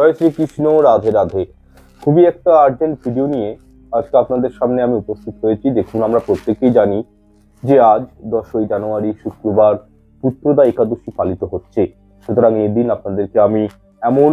জয় শ্রীকৃষ্ণ, রাধে রাধে। খুবই একটা urgent video নিয়ে আজকে আপনাদের সামনে আমি উপস্থিত হয়েছি। দেখুন, আমরা প্রত্যেকেই জানি যে আজ দশই জানুয়ারি, শুক্রবার, পুত্রদা একাদশী পালিত হচ্ছে। সুতরাং এই দিন আপনাদেরকে আমি এমন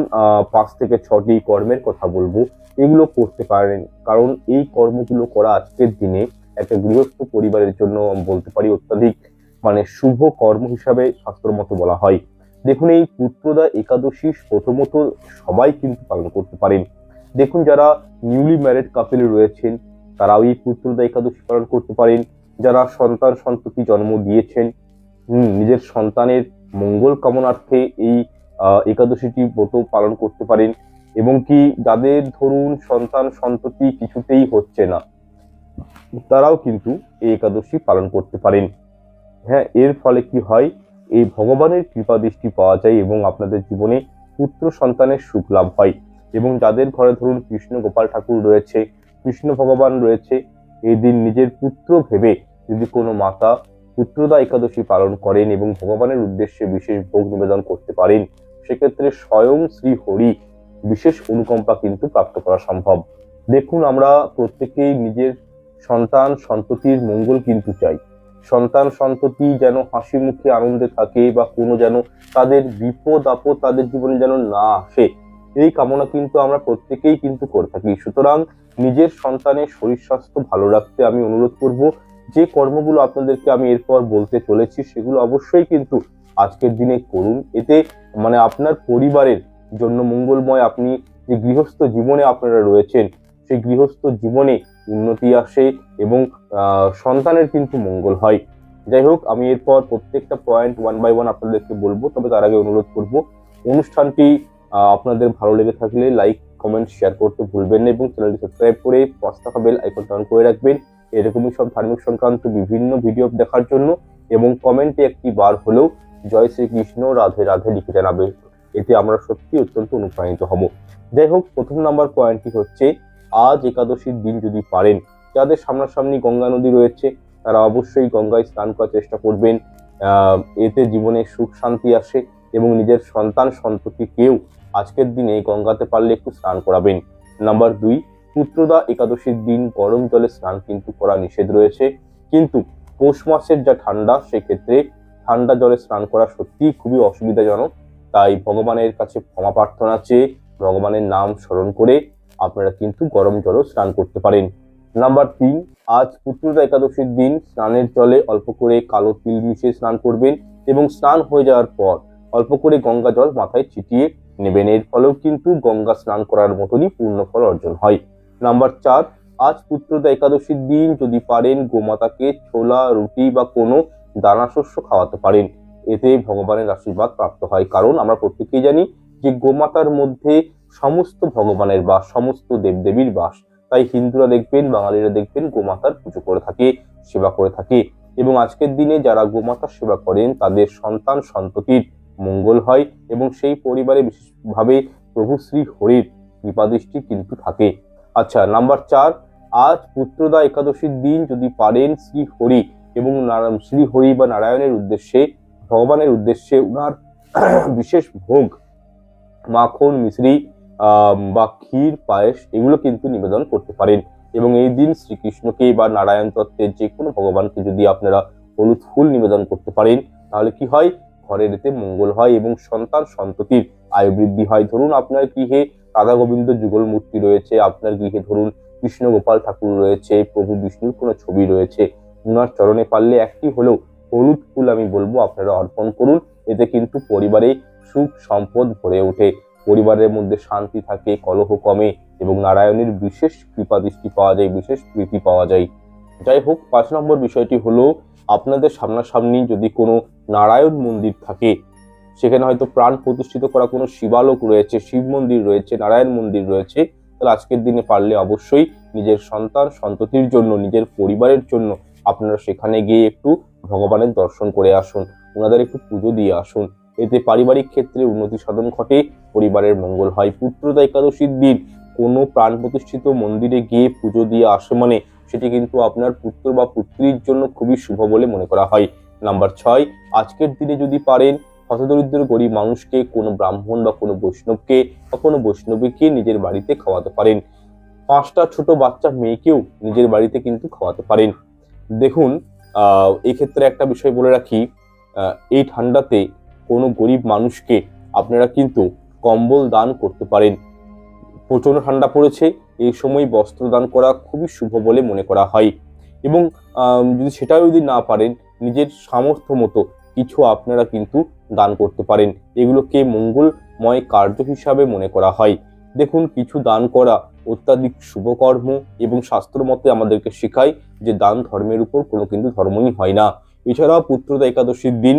পাঁচ থেকে ছটি কর্মের কথা বলব। এগুলো করতে পারেন। কারণ এই কর্মগুলো করা আজকের দিনে একটা গৃহস্থ পরিবারের জন্য বলতে পারি অত্যাধিক মানে শুভ কর্ম হিসাবে শাস্ত্র মতো বলা হয়। দেখুন, এই পুত্রদা একাদশী প্রথমত সবাই কিন্তু পালন করতে পারেন। দেখুন, যারা নিউলি ম্যারিড কাপেল রয়েছেন, তারাও এই পুত্রদা একাদশী পালন করতে পারেন। যারা সন্তান সন্ততি জন্ম দিয়েছেন নিজের সন্তানের মঙ্গল কামনার্থে এই একাদশীটি ব্রত পালন করতে পারেন। এবং কি যাদের ধরুন সন্তান সন্ততি কিছুতেই হচ্ছে না, তারাও কিন্তু এই একাদশী পালন করতে পারেন। হ্যাঁ এর ফলে কি হয় এই ভগবানের কৃপা দৃষ্টি পাওয়া যায় এবং আপনাদের জীবনে পুত্র সন্তানের সুখ লাভ হয়। এবং যাদের ঘরে ধরুন কৃষ্ণ গোপাল ঠাকুর রয়েছে, কৃষ্ণ ভগবান রয়েছে, এই দিন নিজের পুত্র ভেবে যদি কোনো মাতা পুত্রদা একাদশী পালন করেন এবং ভগবানের উদ্দেশ্যে বিশেষ ভোগ নিবেদন করতে পারেন, সেক্ষেত্রে স্বয়ং শ্রী হরি বিশেষ অনুকম্পা কিন্তু প্রাপ্ত করা সম্ভব। দেখুন আমরা প্রত্যেকেই নিজের সন্তান, সন্ততির মঙ্গল কিন্তু চাই। সন্তান সন্ততি যেন হাসি মুখে আনন্দে থাকে বা কোনো যেন তাদের বিপদ আপদ তাদের জীবনে যেন না আসে, এই কামনা কিন্তু আমরা প্রত্যেকেই কিন্তু করে থাকি। সুতরাং নিজের সন্তানের শরীর স্বাস্থ্য ভালো রাখতে আমি অনুরোধ করব। যে কর্মগুলো আপনাদেরকে আমি এরপর বলতে চলেছি, সেগুলো অবশ্যই কিন্তু আজকের দিনে করুন। এতে মানে আপনার পরিবারের জন্য মঙ্গলময় আপনি যে গৃহস্থ জীবনে আপনারা রয়েছেন, সেই গৃহস্থ জীবনে উন্নতি আসে এবং সন্তানের কিন্তু মঙ্গল হয়। যাই হোক আমি এরপর প্রত্যেকটা পয়েন্ট ওয়ান বাই ওয়ান আপনাদেরকে বলব, তবে তার আগে অনুরোধ করব, অনুষ্ঠানটি আপনাদের ভালো লেগে থাকলে লাইক কমেন্ট শেয়ার করতে ভুলবেন না এবং চ্যানেলটি সাবস্ক্রাইব করে পাঁচ টাকা বেল আইকনটা করে রাখবেন। এরকমই সব ধার্মিক সংক্রান্ত বিভিন্ন ভিডিও দেখার জন্য এবং কমেন্টে একটি বার হলেও জয় শ্রীকৃষ্ণ, রাধে রাধে লিখে জানাবে এতে আমরা সত্যি অত্যন্ত অনুপ্রাণিত হব। যাই হোক প্রথম নাম্বার পয়েন্টটি হচ্ছে, আজ একাদশীর দিন যদি পারেন যাদের সামনাসামনি গঙ্গা নদী রয়েছে, তারা অবশ্যই গঙ্গায় স্নান করার চেষ্টা করবেন। এতে জীবনে সুখ শান্তি আসে এবং নিজের সন্তান সন্ততিকেও আজকের দিনে গঙ্গাতে পারলে একটু স্নান করাবেন। নাম্বার দুই, পুত্রদা একাদশীর দিন গরম জলে স্নান কিন্তু করা নিষেধ রয়েছে। কিন্তু পৌষ মাসের যা ঠান্ডা, সেক্ষেত্রে ঠান্ডা জলে স্নান করা সত্যিই খুবই অসুবিধাজনক। তাই ভগবানের কাছে ক্ষমা প্রার্থনা চেয়ে ভগবানের নাম স্মরণ করে আপনারা কিন্তু গরম জলও স্নান করতে পারেন। নাম্বার তিন, আজ পুত্রদা একাদশীর দিন, স্নানের জলে অল্প করে কালো তিল মিশিয়ে স্নান করবেন এবং স্নান হয়ে যাওয়ার পর অল্প করে গঙ্গা জল মাথায় ছিটিয়ে নেবেন। এর ফলেও কিন্তু গঙ্গা স্নান করার মতনই পূর্ণ ফল অর্জন হয়। নাম্বার চার, আজ পুত্রদা একাদশীর দিন, যদি পারেন গোমাতাকে ছোলা, রুটি বা কোনো দানা শস্য খাওয়াতে পারেন। এতে ভগবানের আশীর্বাদ প্রাপ্ত হয়। কারণ আমরা প্রত্যেকেই জানি যে গোমাতার মধ্যে সমস্ত ভগবানের বাস সমস্ত দেবদেবীর বাস তাই হিন্দুরা দেখবেন, বাঙালিরা দেখবেন গোমাতার পুজো করে থাকে, সেবা করে থাকে। এবং আজকের দিনে যারা গোমাতার সেবা করেন, তাদের সন্তান সন্ততির মঙ্গল হয় এবং সেই পরিবারে বিশেষভাবে প্রভু শ্রী হরির কৃপাদৃষ্টি কিন্তু থাকে। আচ্ছা নাম্বার চার, আজ পুত্রদা একাদশীর দিন যদি পারেন শ্রী হরি এবং শ্রী হরি বা নারায়ণের উদ্দেশ্যে, ভগবানের উদ্দেশ্যে উনার বিশেষ ভোগ, মাখন মিশ্রি বা ক্ষীর, পায়েস এগুলো কিন্তু নিবেদন করতে পারেন। এবং এই দিন শ্রীকৃষ্ণকে বা নারায়ণ তত্ত্বের যে কোনো ভগবানকে যদি আপনারা হলুদ ফুল নিবেদন করতে পারেন, তাহলে কি হয়? ঘরের এতে মঙ্গল হয় এবং সন্তান সন্ততির আয় বৃদ্ধি হয়। ধরুন আপনার গৃহে রাধা গোবিন্দ যুগল মূর্তি রয়েছে, আপনার গৃহে ধরুন কৃষ্ণ গোপাল ঠাকুর রয়েছে, প্রভু বিষ্ণুর কোনো ছবি রয়েছে ওনার চরণে পারলে একটি হলেও হলুদ ফুল আমি বলব আপনারা অর্পণ করুন। এতে কিন্তু পরিবারে সুখ, সম্পদ ভরে ওঠে। পরিবারের মধ্যে শান্তি থাকে, কলহ কমে এবং নারায়ণের বিশেষ কৃপা দৃষ্টি পাওয়া যায়, বিশেষ প্রীতি পাওয়া যায়। যাই হোক, পাঁচ নম্বর বিষয়টি হলো, আপনাদের সামনাসামনি যদি কোনো নারায়ণ মন্দির থাকে, সেখানে হয়তো প্রাণ প্রতিষ্ঠিত করা কোনো শিবালক রয়েছে, শিব মন্দির রয়েছে, নারায়ণ মন্দির রয়েছে, তাহলে আজকের দিনে পারলে অবশ্যই নিজের সন্তান সন্ততির জন্য, নিজের পরিবারের জন্য আপনারা সেখানে গিয়ে একটু ভগবানের দর্শন করে আসুন, ওনাদের একটু পুজো দিয়ে আসুন। এতে পারিবারিক ক্ষেত্রে উন্নতি সাধন ঘটে, পরিবারের মঙ্গল হয়। পুত্রদা একাদশীর দিন, কোনো প্রাণ প্রতিষ্ঠিত মন্দিরে গিয়ে পুজো দিয়ে আসে মানে সেটি কিন্তু আপনার পুত্র বা পুত্রীর জন্য খুবই শুভ বলে মনে করা হয়। নাম্বার ছয়, আজকের দিনে যদি পারেন, হতদরিদ্র গরিব মানুষকে, কোনো ব্রাহ্মণ বা কোনো বৈষ্ণবকে বা কোনো বৈষ্ণবীকে নিজের বাড়িতে খাওয়াতে পারেন। পাঁচটা ছোট বাচ্চা মেয়েকেও নিজের বাড়িতে কিন্তু খাওয়াতে পারেন। দেখুন এই একটা বিষয় বলে রাখি এই ঠান্ডাতে কোনো গরিব মানুষকে আপনারা কিন্তু কম্বল দান করতে পারেন। প্রচণ্ড ঠান্ডা পড়েছে, এই সময় বস্ত্র দান করা খুবই শুভ বলে মনে করা হয়। এবং যদি সেটাও যদি না পারেন, নিজের সামর্থ্য মতো কিছু আপনারা কিন্তু দান করতে পারেন। এগুলোকে মঙ্গলময় কার্য হিসাবে মনে করা হয়। দেখুন, কিছু দান করা অত্যাধিক শুভকর্ম এবং শাস্ত্র মতে আমাদেরকে শেখায় যে দান ধর্মের উপর কোনো কিন্তু ধর্মই হয় না। এছাড়াও পুত্রদা একাদশীর দিন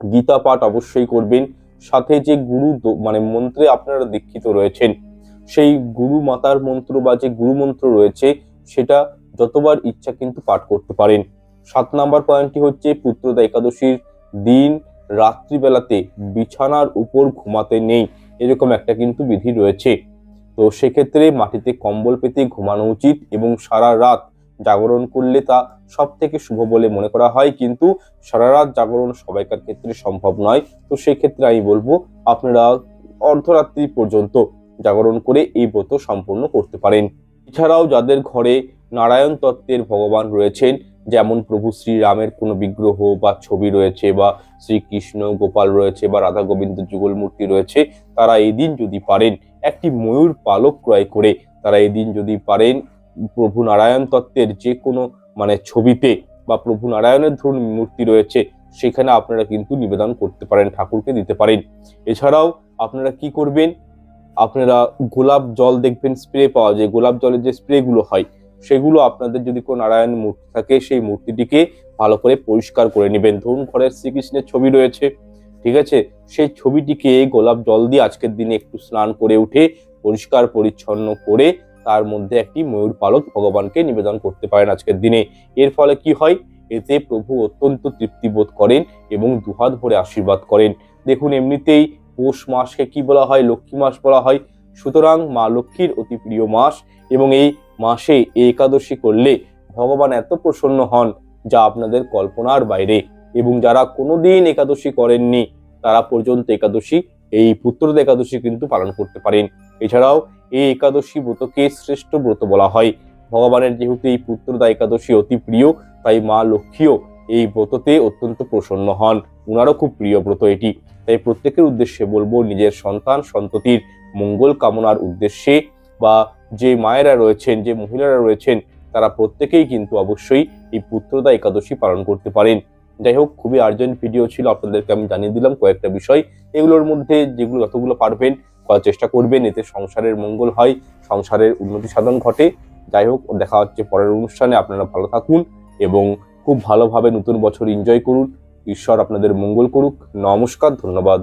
গীতা পাঠ অবশ্যই করবেন। সাথে যে গুরু মানে মন্ত্রে আপনারা দীক্ষিত রয়েছেন, সেই গুরু মাতার মন্ত্র বা যে গুরু মন্ত্র রয়েছে, সেটা যতবার ইচ্ছা কিন্তু পাঠ করতে পারেন। সাত নাম্বার পয়েন্টটি হচ্ছে পুত্রদা একাদশীর দিন রাত্রিবেলাতে বিছানার উপর ঘুমাতে নেই, এরকম একটা কিন্তু বিধি রয়েছে। তো সেক্ষেত্রে মাটিতে কম্বল পেতে ঘুমানো উচিত এবং সারা রাত জাগরণ করলে তা সব থেকে শুভ বলে মনে করা হয়। কিন্তু সারা রাত জাগরণ সবাইকার ক্ষেত্রে সম্ভব নয়। তো সেই ক্ষেত্রে আমি বলব, আপনারা অর্ধরাত্রি পর্যন্ত জাগরণ করে এই ব্রত সম্পূর্ণ করতে পারেন। এছাড়াও যাদের ঘরে নারায়ণ তত্ত্বের ভগবান রয়েছেন, যেমন প্রভু শ্রীরামের কোনো বিগ্রহ বা ছবি রয়েছে বা শ্রীকৃষ্ণ গোপাল রয়েছে বা রাধা গোবিন্দ যুগল মূর্তি রয়েছে, তারা এই দিন যদি পারেন, একটি ময়ূর পালক ক্রয় করে তারা এই দিন যদি পারেন প্রভু নারায়ণ তত্ত্বের যে কোনো মানে ছবিতে বা প্রভু নারায়ণের ধরুন মূর্তি রয়েছে, সেখানে আপনারা কিন্তু নিবেদন করতে পারেন, ঠাকুরকে দিতে পারেন। এছাড়াও আপনারা কি করবেন? আপনারা গোলাপ জল দেখবেন, স্প্রে পাওয়া যায়। গোলাপ জলের যে স্প্রেগুলো হয়, সেগুলো আপনাদের যদি কোনো নারায়ণ মূর্তি থাকে, সেই মূর্তিটিকে ভালো করে পরিষ্কার করে নেবেন। ধরুন ঘরের শ্রীকৃষ্ণের ছবি রয়েছে, ঠিক আছে? সেই ছবিটিকে গোলাপ জল দিয়ে আজকের দিনে একটু স্নান করে উঠে পরিষ্কার পরিচ্ছন্ন করে তার মধ্যে একটি ময়ূর পালক ভগবানকে নিবেদন করতে পারেন আজকের দিনে। এর ফলে কি হয়? এতে প্রভু অত্যন্ত তৃপ্তিবোধ করেন এবং দুহাত ভরে আশীর্বাদ করেন। দেখুন, এমনিতেই পৌষ মাসকে কি বলা হয়? লক্ষ্মী মাস বলা হয়। সুতরাং মা লক্ষ্মীর অতি প্রিয় মাস এবং এই মাসে একাদশী করলে ভগবান এত প্রসন্ন হন যা আপনাদের কল্পনার বাইরে। এবং যারা কোনোদিন একাদশী করেননি, তারা পর্যন্ত একাদশী, এই পুত্রদ একাদশী কিন্তু পালন করতে পারেন। এছাড়াও এই একাদশী ব্রতকে শ্রেষ্ঠ ব্রত বলা হয়? ভগবানের যেহেতু এই পুত্রদা একাদশী অতি প্রিয়, তাই মা লক্ষ্মীও এই ব্রততে অত্যন্ত প্রসন্ন হন। ওনারও খুব প্রিয় ব্রত এটি। তাই প্রত্যেকের উদ্দেশ্যে বলব, নিজের সন্তান, সন্ততির মঙ্গল কামনার উদ্দেশ্যে বা যে মায়েরা রয়েছেন, যে মহিলারা রয়েছেন, তারা প্রত্যেকেই কিন্তু অবশ্যই এই পুত্রদা একাদশী পালন করতে পারেন। যাই হোক, খুবই আর্জেন্ট ভিডিও ছিল, আপনাদেরকে আমি জানিয়ে দিলাম কয়েকটা বিষয়। এগুলোর মধ্যে যেগুলো যতগুলো পারবেন করার চেষ্টা করবেন, এতে সংসারের মঙ্গল হয়, সংসারের উন্নতি সাধন ঘটে। যাই হোক, দেখা হচ্ছে পরের অনুষ্ঠানে, আপনারা ভালো থাকুন এবং খুব ভালোভাবে নতুন বছর এনজয় করুন। ঈশ্বর আপনাদের মঙ্গল করুক। নমস্কার, ধন্যবাদ।